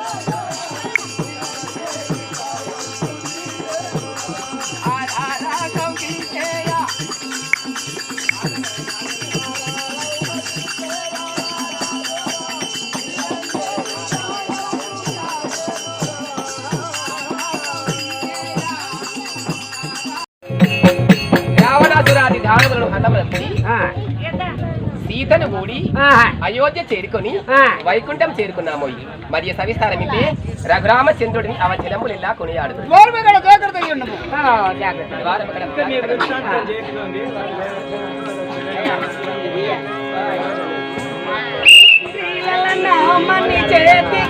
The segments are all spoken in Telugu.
Oh, సీతను కూడి అయోధ్య చేరుకొని వైకుంఠం చేరుకున్నాము. మరియు సవిస్తారం ఇది రఘురామచంద్రుడిని అవచనములిలా కొనియాడుతుంది. మని చేతి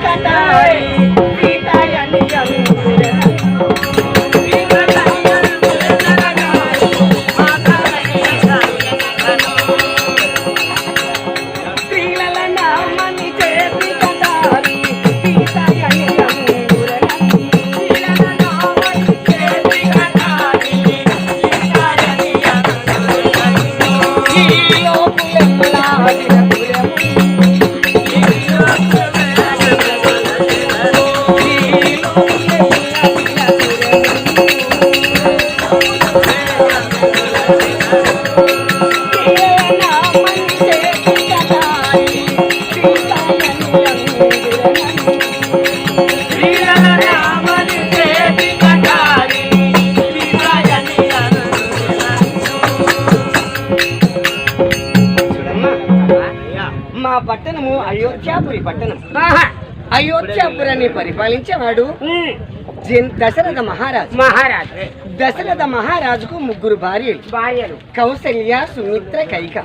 జన్- దశరథ మహారాజు. మహారాజ్. దశరథ మహారాజుకు ముగ్గురు భార్యలు. భార్యలు. కౌసల్య సుమిత్ర కైక.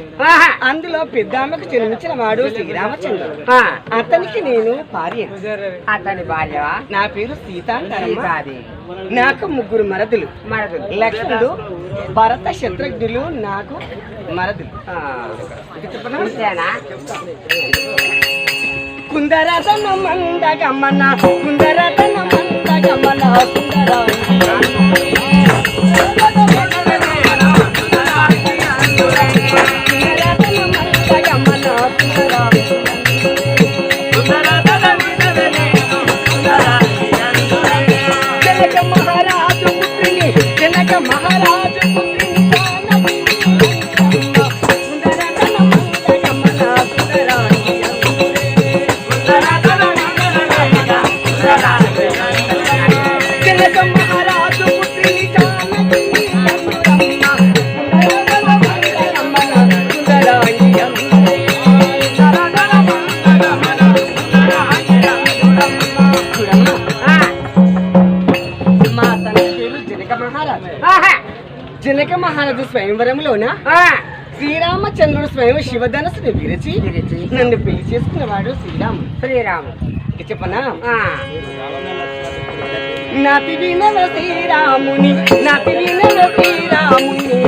అందులో పెద్దామెకు జన్మించిన వాడు శ్రీరామచంద్రుడు అతనికి నేను భార్య. అతని భార్య నా పేరు సీతాది నాకు ముగ్గురు మరదులు. మరదు లక్ష్మణుడు భరత శత్రుఘ్నులు నాకు మరదులు. ఇది మంద గమన కుందరతన మంద గమన కుందర స్వయంవరంలోన శ్రీరామచంద్రుడు స్వయం శివధనస్సుని విరచి విరచి. నన్ను పెళ్ళి చేసుకున్నవాడు శ్రీరాము ఇక చెప్పనా? ఆ, నాతి వినవ శ్రీరాముని నాతి వినవ శ్రీరాముని.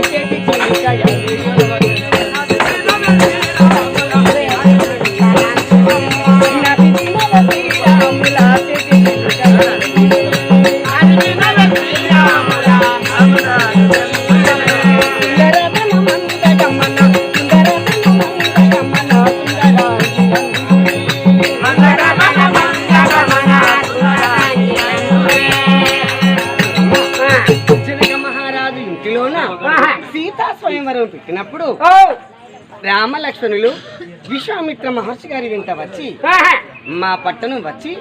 సీతా స్వయంవరం పెట్టినప్పుడు ఓ, రామ లక్ష్మణులు విశ్వామిత్ర మహర్షి గారి వెంట వచ్చి మా పట్టణం వచ్చి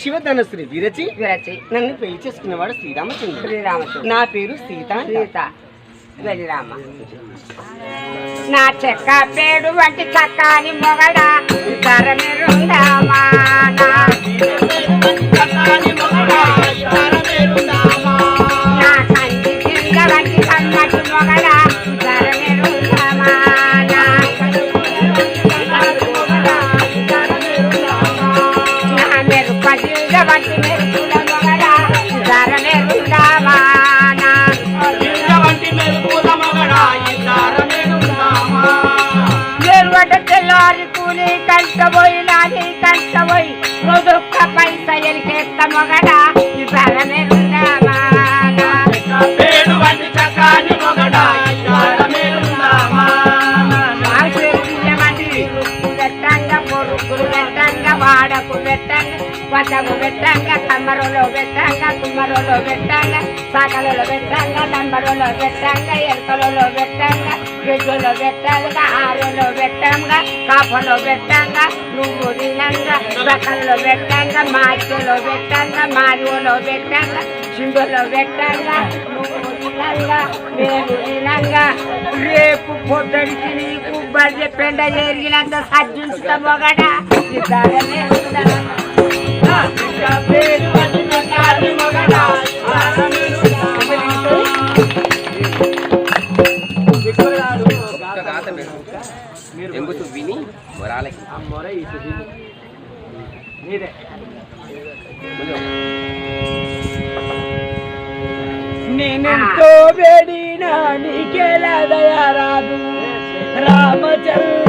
శివధనుసుని విరచి విరచి. నన్ను పెళ్ళి చేసుకున్నవాడు శ్రీరామచంద్రుడు. శ్రీరామచంద్ర నా పేరు సీత సీత. వెళ్ళిరామ నా చెక్క పేడు వంటి చక్కని మొగడా. మీరుందామా నా నా కంటి కింద వంటి కమ్మటి మొగడా ఆరులో పెట్టంగా ఎలకలలో పెట్టంగా గెజ్జులో పెట్టంగా ఆరులో పెట్టంగా కాపలో పెట్టంగా నువ్వు తినంగా సకలలో పెట్టంగా మార్చులో పెట్టంగా మారువలో పెట్టంగా సింగులో పెట్టంగా నువ్వు తినంగా మేము తినంగా రేపు పొద్దుడికి నీకు బడ్జె పెండ జరిగినంత సజ్జుంచుతా మొగడా ఇద్దరనే మొరాలకి ముందు నేనెంతో వేడినా నీకేలా దయారాదు రామచంద్ర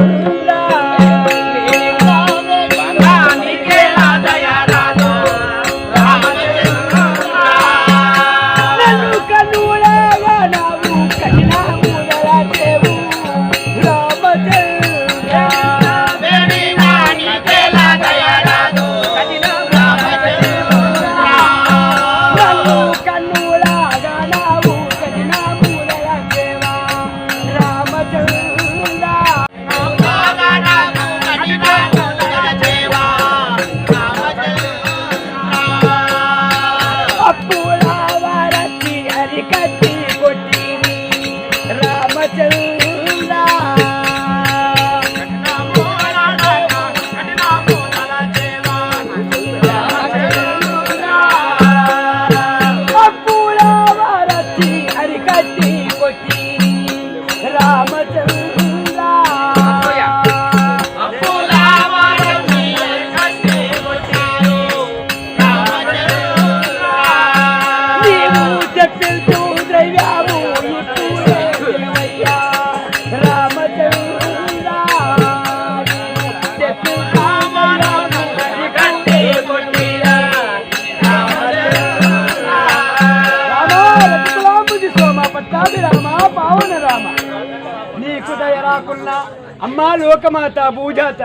మా లోకమాత భూజాత.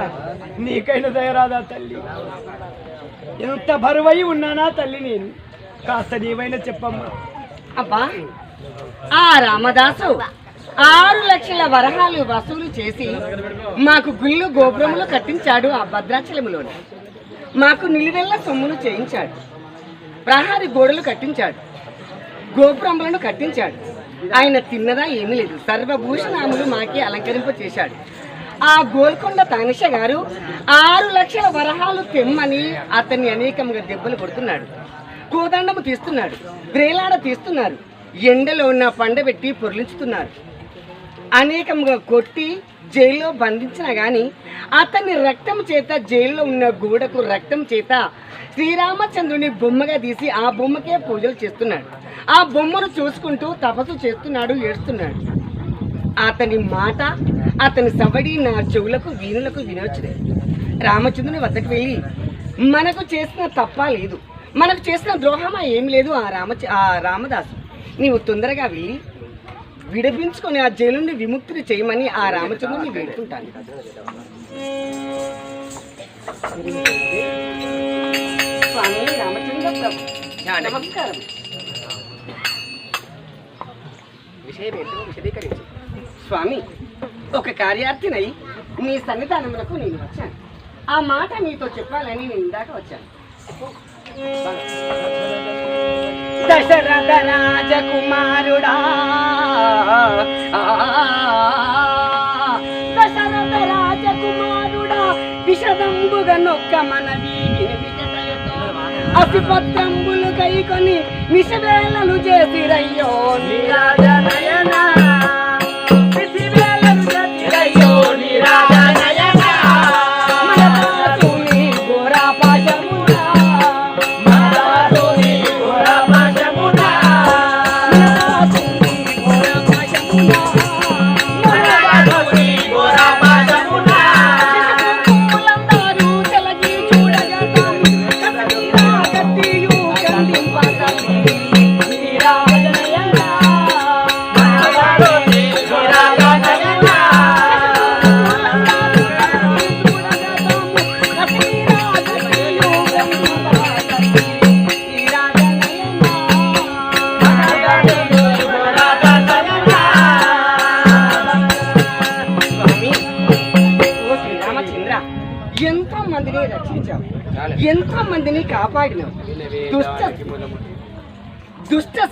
నీకైన దయరాదా తల్లి. ఎంత బరువై ఉన్నానా తల్లి నేను. కాస్త నీవైనా చెప్పమ్మా. అబ్బా ఆ రామదాసు ఆరు లక్షల వరహాలు వసూలు చేసి మాకు గుళ్ళు గోపురములు కట్టించాడు ఆ భద్రాచలములోని. మాకు నిలువెల్ల సొమ్ములు చేయించాడు. ప్రహారి గోడలు కట్టించాడు. గోపురములను కట్టించాడు. ఆయన తిన్నదా ఏమీ లేదు. సర్వభూషణాములు మాకి అలంకరింప చేశాడు ఆ గోల్కొండ తానిష గారు ఆరు లక్షల వరహాలు తెమ్మని అతన్ని అనేకంగా దెబ్బలు కొడుతున్నాడు. కోదండము తీస్తున్నాడు. బ్రేలాడ తీస్తున్నారు. ఎండలో ఉన్న పండబెట్టి పొరలించుతున్నారు. అనేకంగా కొట్టి జైల్లో బంధించినా కానీ అతన్ని రక్తం చేత జైల్లో ఉన్న గోడకు రక్తం చేత శ్రీరామచంద్రుని బొమ్మగా తీసి ఆ బొమ్మకే పూజలు చేస్తున్నాడు. ఆ బొమ్మను చూసుకుంటూ తపస్సు చేస్తున్నాడు ఏడుస్తున్నాడు. అతని మాట అతని సవడి నా చెవులకు వీణులకు వినవచ్చునే రామచంద్రుని వద్దకు వెళ్ళి మనకు చేసిన తప్ప లేదు. మనకు చేసిన ద్రోహమా ఏం లేదు ఆ రామ ఆ రామదాసు. నీవు తొందరగా వెళ్ళి విడిపించుకొని ఆ జైలు నుండి విముక్తిని చేయమని ఆ రామచంద్రుని వేడుకుంటాను. స్వామి రామచంద్ర ప్రభు నమస్కారం. విషయం ఏంటో విశదీకరించు. స్వామి ఒక కార్యార్థినై మీ సన్నిధానములకు నేను వచ్చాను. ఆ మాట మీతో చెప్పాలని నేను ఇందాక వచ్చాను. దశరథ రాజకుమారుడా దశరథ రాజకుమారుడా విషదంబుగా నొక్క మనవి అసిపత్రంబులు కైకొని నిశవేళలు చేసిరయ్యో నిరాజనయన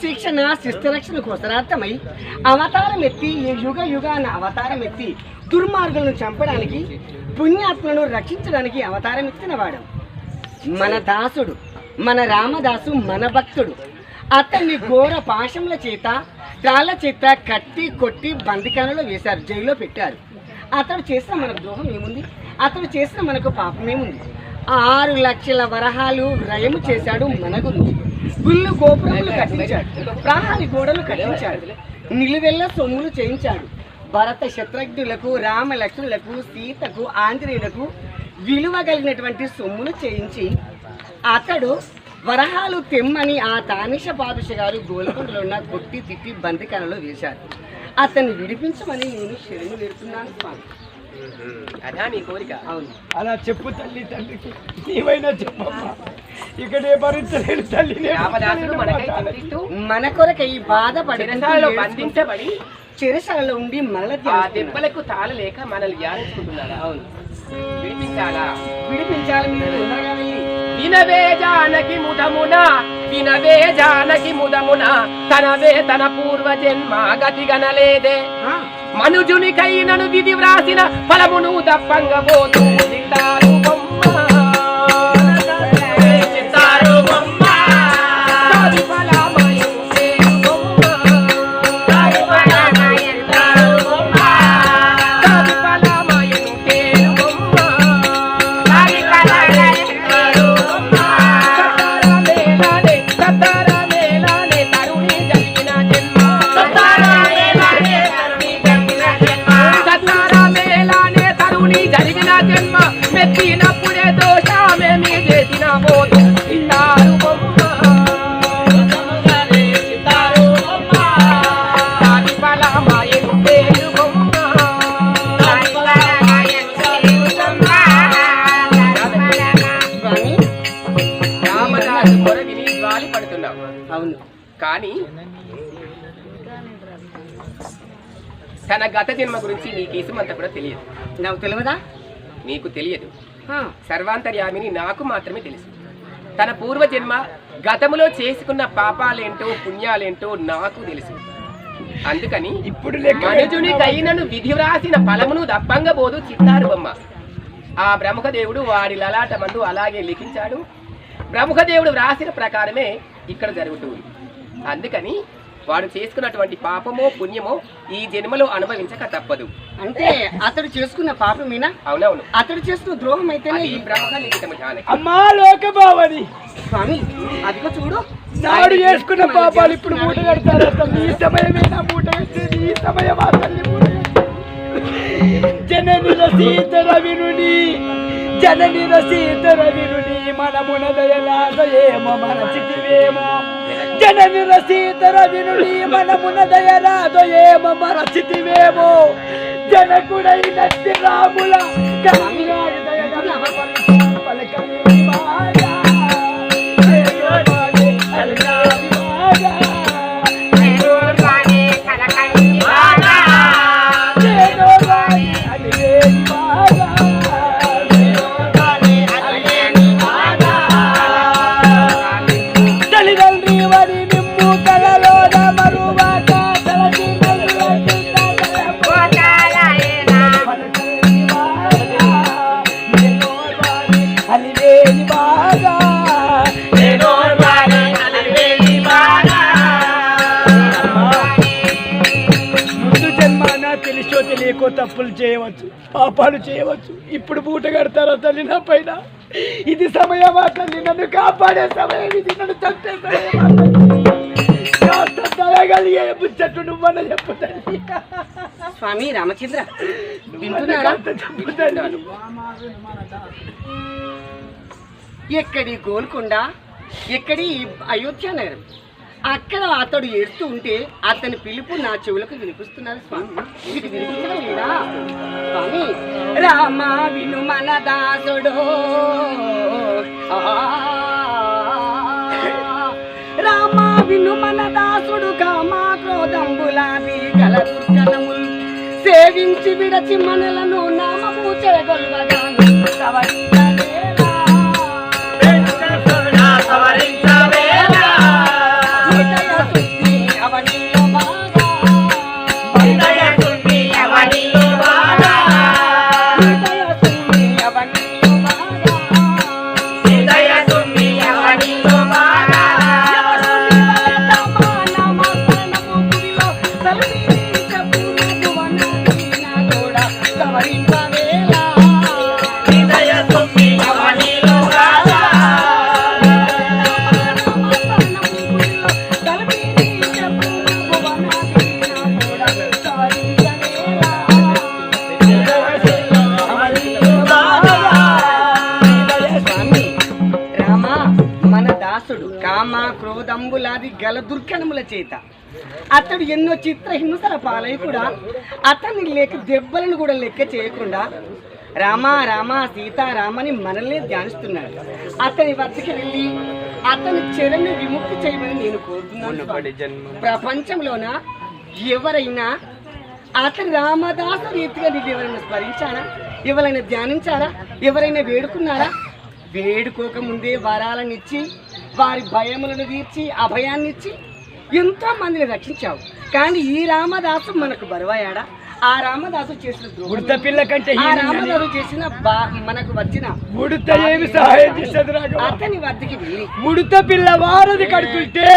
శిక్షణ శిష్టరక్షణ కోసరార్థమై అవతారం ఎత్తి ఈ యుగ యుగాన అవతారం ఎత్తి దుర్మార్గులను చంపడానికి పుణ్యాత్మలను రక్షించడానికి అవతారం ఎత్తిన వాడు. మన దాసుడు మన రామదాసు మన భక్తుడు. అతన్ని ఘోర పాశముల చేత రాళ్ళ చేత కట్టి కొట్టి బందికాలలో వేశారు జైల్లో పెట్టారు. అతడు చేసిన మనకు ద్రోహం ఏముంది? అతడు చేసిన మనకు పాపం ఏముంది? ఆరు లక్షల వరహాలు వ్రయము చేశాడు మన గురించి. గుళ్ళు గోపురములు కట్టించాడు. ప్రాహారి గోడలు కట్టించాడు. నిలువెల్ల సొమ్ములు చేయించాడు. భరత శత్రుఘ్నులకు రామ లక్ష్మణులకు సీతకు ఆంజనేయులకు విలువ కలిగినటువంటి సొమ్ములు చేయించి అతడు వరహాలు తెమ్మని ఆ తానిష పాదుష గారు గోల్కొండలో ఉన్న కొట్టి తిట్టి బందికాలలో వేశారు. అతన్ని విడిపించమని నేను శరణు వేడుతున్నాను స్వామి. అదా నీ కోరిక? అవును. అలా చెప్పు తల్లి తండ్రికి. నీవైనా చెప్పమ్మా. ఇక్కడే భరించలేడు తల్లి మన కొరకై బాధపడి చిరసాలలో బంధించబడి చిరసాలలో ఉండి మరల ఆ దెబ్బలకు తాళలేక మనల్ని ధ్యానించుకుంటున్నారా అవును. విడిపించాలా? మీరు వినవే జానకి ముదమున వినవే జానకి ముదమున తనవే తన పూర్వ జన్మ గతి గనలేదే. మనుజునికైనను విధి వ్రాసిన ఫలమును దప్పంగబోతూ చిత్తారు బొమ్మ. గత జన్మ గురించి నీకు ఇసుమంత కూడా తెలియదు. నాకు తెలియదా? నీకు తెలియదు. సర్వాంతర్యామిని నాకు మాత్రమే తెలుసు. తన పూర్వజన్మ గతములో చేసుకున్న పాపాలేంటో పుణ్యాలేంటో నాకు తెలుసు. అందుకని ఇప్పుడు మనుజుని కైనను విధి వ్రాసిన ఫలమును దప్పంగబోదు చిత్తారు బొమ్మ ఆ బ్రహ్మదేవుడు వాడి లలాట మందు అలాగే లిఖించాడు. బ్రహ్మదేవుడు వ్రాసిన ప్రకారమే ఇక్కడ జరుగుతుంది. అందుకని వాడు చేసుకున్నటువంటి పాపమో పుణ్యమో ఈ జన్మలో అనుభవించక తప్పదు. అంటే అతడు చేసుకున్న పాపమేనా? అవునవును. అతడు చేస్తున్న ద్రోహం అయితేనే అది బ్రహ్మ లిఖితము జానకి. అమ్మా స్వామి అదిగో చూడు. నాడు చేసుకున్న పాపాలు ఇప్పుడు మూట కడతారు ఈ సమయమేనా మూట కట్టేది ఈ సమయమా తల్లి మూట? జనని రసీత రవినుని జనని రసీత రవినుని మనమున దయలాదయేమో మన చితివేమో రవిర రసీత రవినుని మనమున దయరాదో ఏమమ్మ రచితివేమో. జనకుడైన రాముల కన్యాయ దయ పలకని తప్పులు చేయవచ్చు పాపాలు చేయవచ్చు. ఇప్పుడు మూట కడతారా తల్లి నా పైన? ఇది సమయమా తల్లి? నన్ను కాపాడే సమయం ఇది. నన్ను చంపే సమయమా తల్లి? కాస్త దయగలిగే ముచ్చట్టు నువ్వన చెప్పు తల్లి. స్వామి రామచంద్ర నువ్వన్న చెప్పు తల్లి. ఎక్కడి గోల్కొండ ఎక్కడి అయోధ్య నగరం? అక్కడ అతడు ఏడుస్తూ ఉంటే అతని పిలుపు నా చెవులకు వినిపిస్తున్నారు స్వామి. మీకు వినిపించడం స్వామి. రామ విను మన దాసుడు రామ విను మన దాసుడు కామా క్రోధంబులాది కల దుర్గణములు సేవించి విడచి మనలను నామము చేయగొల్వగాను. ఎన్నో చిత్ర హింసల పాలై కూడా అతన్ని లేక దెబ్బలను కూడా లెక్క చేయకుండా రామ రామ సీతారామని మనల్ని ధ్యానిస్తున్నాడు. అతని వద్దకి వెళ్ళి అతని చెరని విముక్తి చేయమని నేను కోరుతున్నాను. ప్రపంచంలోన ఎవరైనా అతని రామదాసు రీతిగా నీకు ఎవరైనా స్మరించారా? ఎవరైనా ధ్యానించారా? ఎవరైనా వేడుకున్నారా? వేడుకోక ముందే వరాలనిచ్చి వారి భయములను తీర్చి అభయాన్నిచ్చి ఎంతో మందిని రక్షించావు. కానీ ఈ రామదాసు మనకు బరువయ్యాడా? ఆ రామదాసు చేసిన ఉడత పిల్ల కంటే ఆ రామదాసు చేసిన మనకు వచ్చిన ఉడత ఏమి సహాయం చేసేది అతని వద్దకి ఉడత పిల్ల వారది కడుతుంటే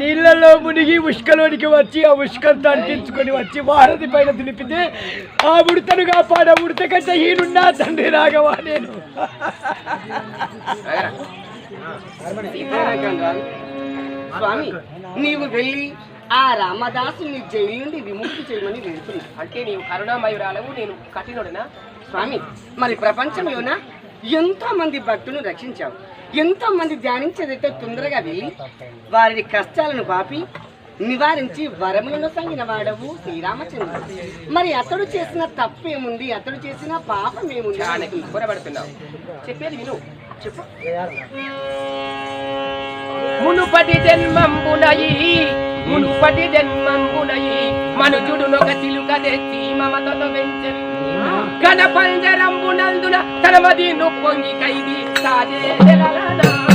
నీళ్ళలో మునిగి ఉష్కలోనికి వచ్చి ఆ ఉష్కంతో అంటించుకొని వచ్చి వారది పైన దులిపితే ఆ ఉడతను కాపాడ ఉడత కంటే హీనున్నా తండ్రి రాఘవ నేను. స్వామి నీవు వెళ్ళి ఆ రామదాసుని జైలు నుండి విముక్తి చేయమని వేడుకున్నా అంటే నీవు కరుణామయురాలవు నేను కఠినుడనా? స్వామి మరి ప్రపంచంలోన? ఎంతో మంది భక్తులను రక్షించావు. ఎంతో మంది ధ్యానించేదైతే తొందరగా వెళ్ళి వారి కష్టాలను పాపి నివారించి వరములను సంగిన వాడవు శ్రీరామచంద్రుడు. మరి అతడు చేసిన తప్పు ఏముంది అతడు చేసిన పాపం ఏముంది చాలా పొరబడుతున్నావు. చెప్పేది విను. చెప్పు. మునుపటి జన్మంబునయి మునుపటి జన్మంబునయి మనుజుడునొక చిలుక తెచ్చి మమతతో పెంచెను ఘన పంజరంబునందున తన మది నొప్పొంగి కైది సాజేలనా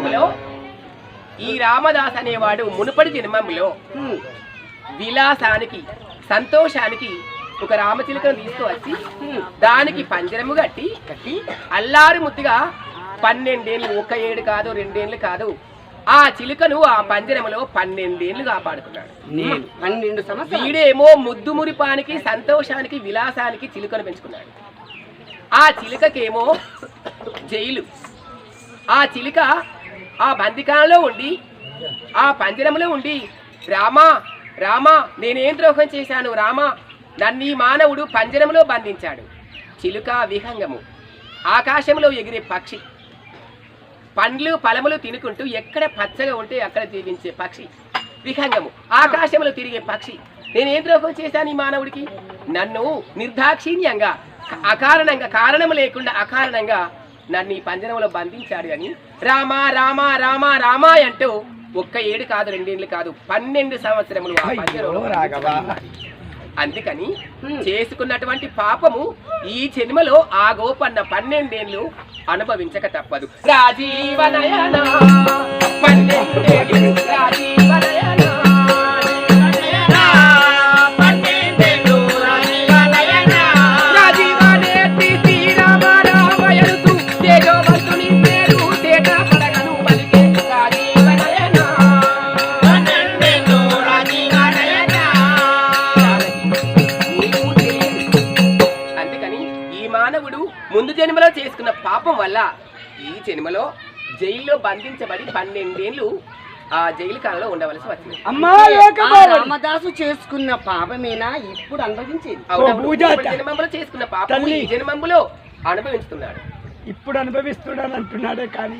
జన్మములో ఈ రామదాస్ అనేవాడు మునుపటి జన్మములో. విలాసానికి సంతోషానికి ఒక రామచిలుకను తీసుకువచ్చి దానికి పంజరము కట్టి కట్టి అల్లారు ముద్దుగా పన్నెండేళ్ళు ఒక ఏడు కాదు రెండేళ్ళు కాదు ఆ చిలుకను ఆ పంజరములో పన్నెండేళ్ళు కాపాడుకున్నాడు. నేను పన్నెండు సంవత్సరాలు. వీడేమో ముద్దు మురిపానికి సంతోషానికి విలాసానికి చిలుకను పెంచుకున్నాడు. ఆ చిలుకకేమో జైలు. ఆ చిలుక ఆ బందికాలలో ఉండి ఆ పందిరంలో ఉండి రామా రామా నేనేం ద్రోహం చేశాను రామా నన్ను ఈ మానవుడు పంజరంలో బంధించాడు. చిలుక విహంగము. ఆకాశంలో ఎగిరే పక్షి. పండ్లు ఫలములు తినుకుంటూ ఎక్కడ పచ్చగా ఉంటే అక్కడ జీవించే పక్షి. విహంగము. ఆకాశంలో తిరిగే పక్షి. నేనేం ద్రోహం చేశాను ఈ మానవుడికి? నన్ను నిర్దాక్షిణ్యంగా అకారణంగా కారణం లేకుండా అకారణంగా నన్ను ఈ పంజరంలో బంధించాడు అని రామా రామా రామా రామా అంటూ ఒక్క ఏడు కాదు రెండేళ్ళు కాదు పన్నెండు సంవత్సరములు అందుకని చేసుకున్నటువంటి పాపము ఈ జన్మలో ఆ గోపన్న పన్నెండేళ్ళు అనుభవించక తప్పదు. రాజీవనయన పన్నెండేళ్ళు రాజీవనయన బంధించబడి పన్నెండేళ్ళు ఆ జైలు కాలంలో ఉండవలసి వచ్చింది. అమ్మా రామదాసు చేసుకున్న పాపమేనా? ఇప్పుడు అనుభవించేది. జన్మంలో చేసుకున్న పాపం. ఈ జన్మంలో అనుభవిస్తున్నాడు ఇప్పుడు అనుభవిస్తున్నాను అంటున్నాడే కానీ